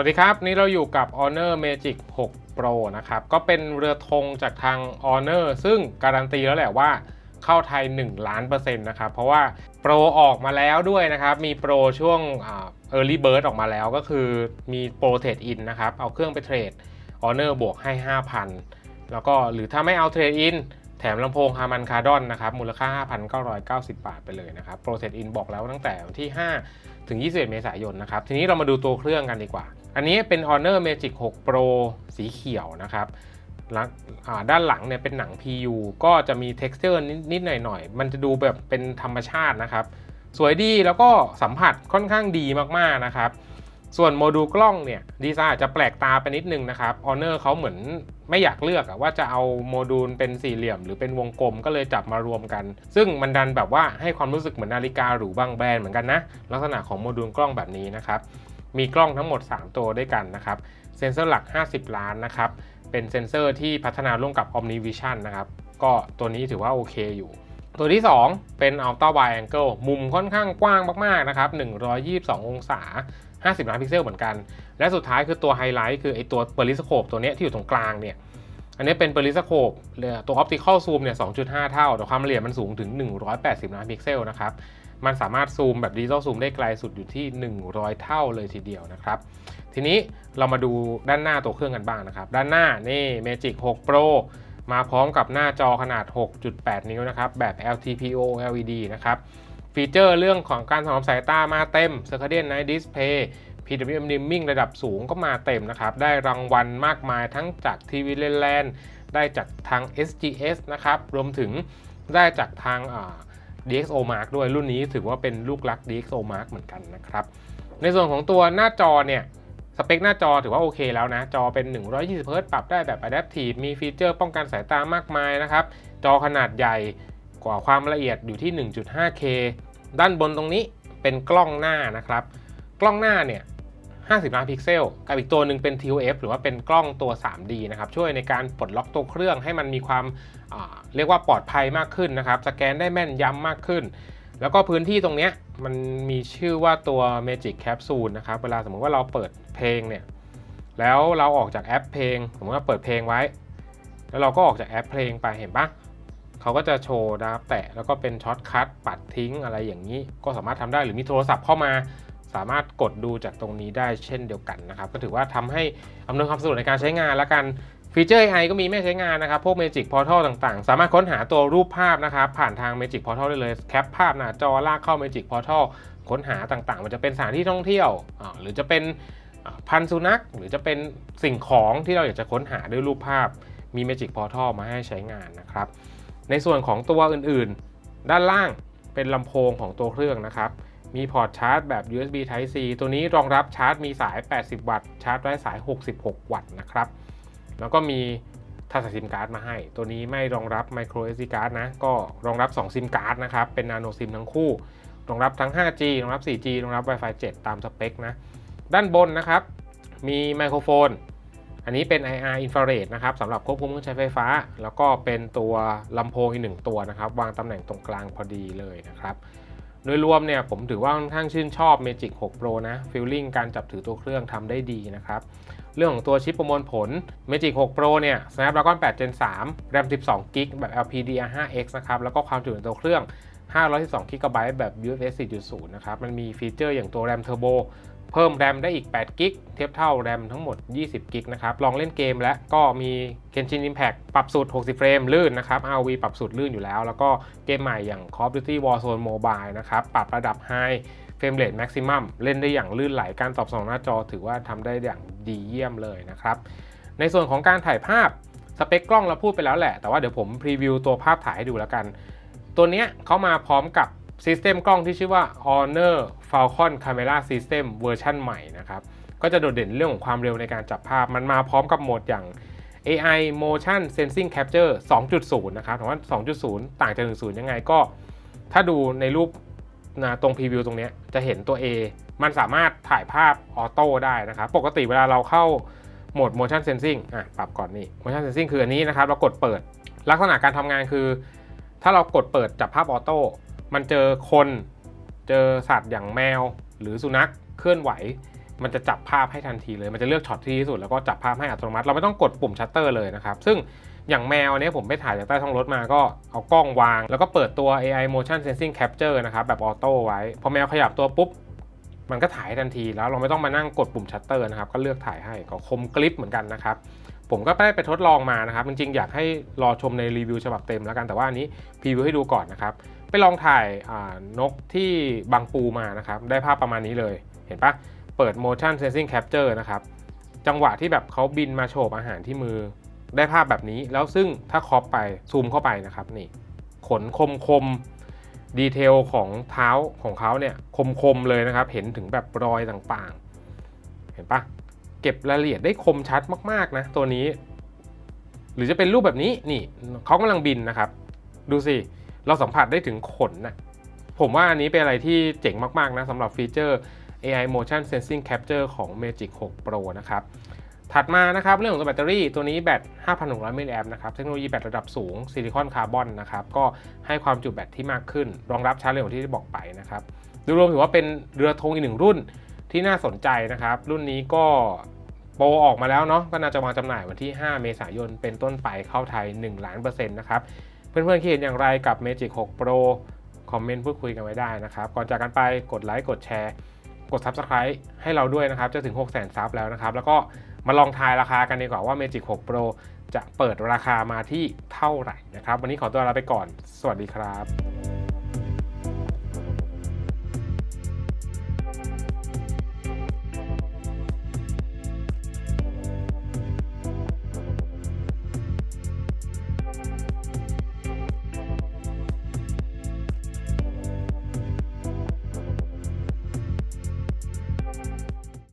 วัสดีครับ นี่เราอยู่กับ Honor Magic 6 Pro นะครับ ก็เป็นเรือธงจากทาง Honor ซึ่งการันตีแล้วแหละว่าเข้าไทย 1 ล้านเปอร์เซ็นต์นะครับ เพราะว่าโปรออกมาแล้วด้วยนะครับ มีโปรช่วงอ่า Early Bird ออกมาแล้วก็คือมีโปรเทรดอินนะครับ เอาเครื่องไปเทรด Honor บวกให้ 5,000 แล้วก็หรือถ้าไม่เอาเทรดอินแถมลำโพงฮามันคาร์ดอนนะครับ มูลค่า 5,990 บาทไปเลยนะครับ โปรเทรดอินบอกแล้วตั้งแต่วันที่ 5 ถึง 21 เมษายนนะครับ ทีนี้เรามาดูตัวเครื่องกันดีกว่า อันนี้เป็น Honor Magic 6 Pro สีเขียวนะครับด้านหลังเนี่ยเป็นหนัง PU ก็จะมี texture นิดๆหน่อยๆ มันจะดูแบบเป็นธรรมชาตินะครับ สวยดีแล้วก็สัมผัสค่อนข้างดีมากๆนะครับ ส่วนโมดูลกล้องเนี่ยดีไซน์อาจจะแปลกตาไปนิดนึงนะครับ Honor เขาเหมือนไม่อยากเลือกว่าจะเอาโมดูลเป็นสี่เหลี่ยม หรือเป็นวงกลมก็เลยจับมารวมกัน ซึ่งมันดันแบบว่าให้ความรู้สึกเหมือนนาฬิกาหรูบางแบรนด์เหมือนกันนะลักษณะของโมดูลกล้องแบบนี้นะครับ มีกล้องทั้งหมด 3 ตัวด้วยกันนะครับเซนเซอร์หลัก 50 ล้านนะครับเป็นเซนเซอร์ที่พัฒนาร่วมกับ OmniVision นะครับก็ตัวนี้ถือว่าโอเคอยู่ ตัวที่ 2 เป็น Ultra Wide Angle มุมค่อนข้างกว้างมากๆนะครับ122 องศา 50 ล้านพิกเซลเหมือนกัน และสุดท้ายคือตัวไฮไลท์คือไอตัวเปอริสโคปตัวนี้ที่อยู่ตรงกลางเนี่ยอันนี้เป็นเปอริสโคปตัว Optical Zoom เนี่ย 2.5 เท่า แต่ความละเอียดมันสูงถึง 180 ล้านพิกเซลนะครับ มันสามารถซูมแบบดิจิตอลซูมได้ไกลสุดอยู่ที่ 100 เท่าเลยทีเดียวนะครับ ทีนี้เรามาดูด้านหน้าตัวเครื่องกันบ้างนะครับ ด้านหน้านี่ Magic 6 Pro มาพร้อมกับหน้าจอขนาด 6.8 นิ้วนะครับ แบบ LTPO LED นะครับ ฟีเจอร์เรื่องของการถนอมสายตามาเต็ม Circadian Night Display PWM Dimming ระดับสูงก็มาเต็มนะครับ ได้รางวัลมากมายทั้งจากทีวีเลนแลนได้จากทาง SGS นะครับ รวมถึงได้จากทางา DxO Mark ด้วยรุ่นนี้ถือว่าเป็นลูกรัก DxO Mark เหมือนกันนะครับ ในส่วนของตัวหน้าจอเนี่ยสเปคหน้าจอถือว่าโอเคแล้วนะ จอเป็น 120 Hz ปรับได้แบบ Adaptive มีฟีเจอร์ป้องกันสายตามากมายนะครับ จอขนาดใหญ่กว่าความละเอียดอยู่ที่ 1.5K ด้านบนตรงนี้เป็นกล้องหน้านะครับ กล้องหน้าเนี่ย 50 ล้านพิกเซล กับอีกตัวหนึ่งเป็น TOF หรือว่าเป็นกล้องตัว 3D นะครับช่วยในการปลดล็อกตัวเครื่องให้มันมีความอ่าเรียกว่าปลอดภัยมากขึ้นนะครับสแกนได้แม่นยำมากขึ้น แล้วก็พื้นที่ตรงนี้มันมีชื่อว่าตัว Magic Capsule นะครับเวลาสมมติว่าเราเปิดเพลงเนี่ยแล้วเราออกจากแอปเพลงสมมติว่าเปิดเพลงไว้ แล้วเราก็ออกจากแอปเพลงไปเห็นปะเขาก็จะโชว์นะครับแตะแล้วก็เป็นช็อตคัทปัดทิ้งอะไรอย่างนี้ ก็สามารถทำได้หรือมีโทรศัพท์เข้ามา สามารถกดดูจากตรงนี้ได้เช่นเดียวกันนะครับ ก็ถือว่าทำให้อำนวยความสะดวกในการใช้งานและกันฟีเจอร์ AI ก็มีไม่ใช้งานนะครับ พวก Magic Portal ต่างๆ สามารถค้นหาตัวรูปภาพนะครับ ผ่านทาง Magic Portal ได้เลย แคปภาพหน้าจอลากเข้า Magic Portal ค้นหาต่างๆ มันจะเป็นสถานที่ท่องเที่ยว หรือจะเป็นพันสุนัข หรือจะเป็นสิ่งของที่เราอยากจะค้นหาด้วยรูปภาพ มี Magic Portal มาให้ใช้งานนะครับ ในส่วนของตัวอื่นๆ ด้านล่างเป็นลำโพงของตัวเครื่องนะครับ มีพอร์ตชาร์จแบบ USB Type C ตัวนี้รองรับชาร์จมีสาย 80 วัตต์ ชาร์จไร้สาย 66 วัตต์นะครับ แล้วก็มีถ้าใส่ซิมการ์ดมาให้ ตัวนี้ไม่รองรับ micro SD card นะ ก็รองรับ 2 ซิมการ์ดนะครับ เป็น nano SIM ทั้งคู่ รองรับทั้ง 5G รองรับ 4G รองรับ Wi-Fi 7 ตามสเปคนะ ด้านบนนะครับ มีไมโครโฟน อันนี้เป็น IR infrared นะครับสำหรับควบคุมเครื่องใช้ไฟฟ้า แล้วก็เป็นตัวลำโพงอีกหนึ่งตัวนะครับ วางตำแหน่งตรงกลางพอดีเลยนะครับ โดยรวมเนี่ยผมถือว่าค่อนข้างชื่นชอบ Magic 6 Pro นะฟิลลิ่งการจับถือตัวเครื่องทำได้ดีนะครับ เรื่องของตัวชิปประมวลผล Magic 6 Pro เนี่ย Snapdragon 8 Gen 3 RAM 12 GB แบบ LPDDR5X นะครับ แล้วก็ความจุในตัวเครื่อง 512 GB แบบ UFS 4.0 นะครับ มันมีฟีเจอร์อย่างตัว RAM Turbo เพิ่ม RAM ได้อีก8 g b เทียบเท่า RAM ทั้งหมด 20 g b นะครับ ลองเล่นเกมและก็มี Genshin Impact ปรับสูตร 60 เฟรม ลื่นนะครับ RV ปรับสูตรลื่นอยู่แล้ว แล้วก็เกมใหม่อย่าง Call of Duty Warzone Mobile นะครับ ปรับระดับ High เฟรมเรทแม็กซิมัมเล่นได้อย่างลื่นไหล การตอบสนองหน้าจอถือว่าทำได้อย่างดีเยี่ยมเลยนะครับ ในส่วนของการถ่ายภาพ สเปคกล้องเราพูดไปแล้วแหละ แต่ว่าเดี๋ยวผมพรีวิวตัวภาพถ่ายให้ดูแล้วกัน ตัวเนี้ยเขามาพร้อมกับซิสเต็มกล้องที่ชื่อว่า Honor Falcon Camera System เวอร์ชันใหม่นะครับ ก็จะโดดเด่นเรื่องของความเร็วในการจับภาพ มันมาพร้อมกับโหมดอย่าง AI Motion Sensing Capture 2.0 นะครับถามว่า 2.0 ต่างจาก 1.0 ยังไงก็ ถ้าดูในรูปนะตรงพรีวิวตรงนี้จะเห็นตัว A มันสามารถถ่ายภาพออโต้ได้นะครับ ปกติเวลาเราเข้าโหมด motion sensing อะ ปรับก่อนนี่ motion sensing คืออันนี้นะครับ เรากดเปิด ลักษณะการทำงานคือ ถ้าเรากดเปิดจับภาพออโต้ มันเจอคน เจอสัตว์อย่างแมว หรือสุนัขเคลื่อนไหว มันจะจับภาพให้ทันทีเลย มันจะเลือกช็อตที่ดีที่สุดแล้วก็จับภาพให้อัตโนมัติ เราไม่ต้องกดปุ่มชัตเตอร์เลยนะครับ ซึ่งอย่างแมวเนี้ยผมไปถ่ายจากใต้ท้องรถมาก็เอากล้องวาง แล้วก็เปิดตัว AI motion sensing capture นะครับแบบออโต้ไว้ พอแมวขยับตัวปุ๊บ มันก็ถ่ายทันทีแล้วเราไม่ต้องมานั่งกดปุ่มชัตเตอร์นะครับ ก็เลือกถ่ายให้ก็คมกริปเหมือนกันนะครับ ผมก็ได้ไปทดลองมานะครับ จริงๆ อยากให้รอชมในรีวิวฉบับเต็มแล้วกัน แต่ว่าอันนี้พรีวิวให้ดูก่อนนะครับ ไปลองถ่ายนกที่บางปูมานะครับ ได้ภาพประมาณนี้เลย เห็นปะเปิด motion sensing capture นะครับ จังหวะที่แบบเขาบินมาโฉบอาหารที่มือ ได้ภาพแบบนี้ แล้วซึ่งถ้าครอปไปซูมเข้าไปนะครับ นี่ ขนคมคมดีเทลของเท้าของเขาเนี่ยคมคมเลยนะครับ เห็นถึงแบบรอยต่างๆ เห็นปะ เก็บรายละเอียดได้คมชัดมากๆนะตัวนี้ หรือจะเป็นรูปแบบนี้นี่เขากำลังบินนะครับ ดูสิ เราสัมผัสได้ถึงขนนะผมว่าอันนี้เป็นอะไรที่เจ๋งมากๆนะสำหรับฟีเจอร์ AI Motion Sensing Capture ของ Magic 6 Pro นะครับ ถัดมานะครับเรื่องของตัวแบตเตอรี่ตัวนี้แบต5,100 มิลลิแอมนะครับ เทคโนโลยีแบตระดับสูงซิลิคอนคาร์บอนนะครับ ก็ให้ความจุแบตที่มากขึ้น รองรับชาร์จเร็วอย่างที่ได้บอกไปนะครับ โดยรวมถือว่าเป็นเรือธงอีกหนึ่งรุ่น ที่น่าสนใจนะครับ รุ่นนี้ก็โปรออกมาแล้วเนาะก็น่าจะวางจำหน่ายวันที่ 5 เมษายนเป็นต้นไปเข้าไทย 1 ล้านเปอร์เซ็นต์นะครับ เพื่อนๆคิดเห็นอย่างไรกับ Magic 6 Pro คอมเมนต์พูดคุยกันไว้ได้นะครับ ก่อนจากกันไปกดไลค์กดแชร์ กด Subscribe ให้เราด้วยนะครับ จะถึง 6 0 0 0 0 0ซับแล้วนะครับ แล้วก็มาลองทายราคากันดีกว่าว่า Magic 6 Pro จะเปิดราคามาที่เท่าไหร่นะครับ วันนี้ขอตัวลาไปก่อน สวัสดีครับ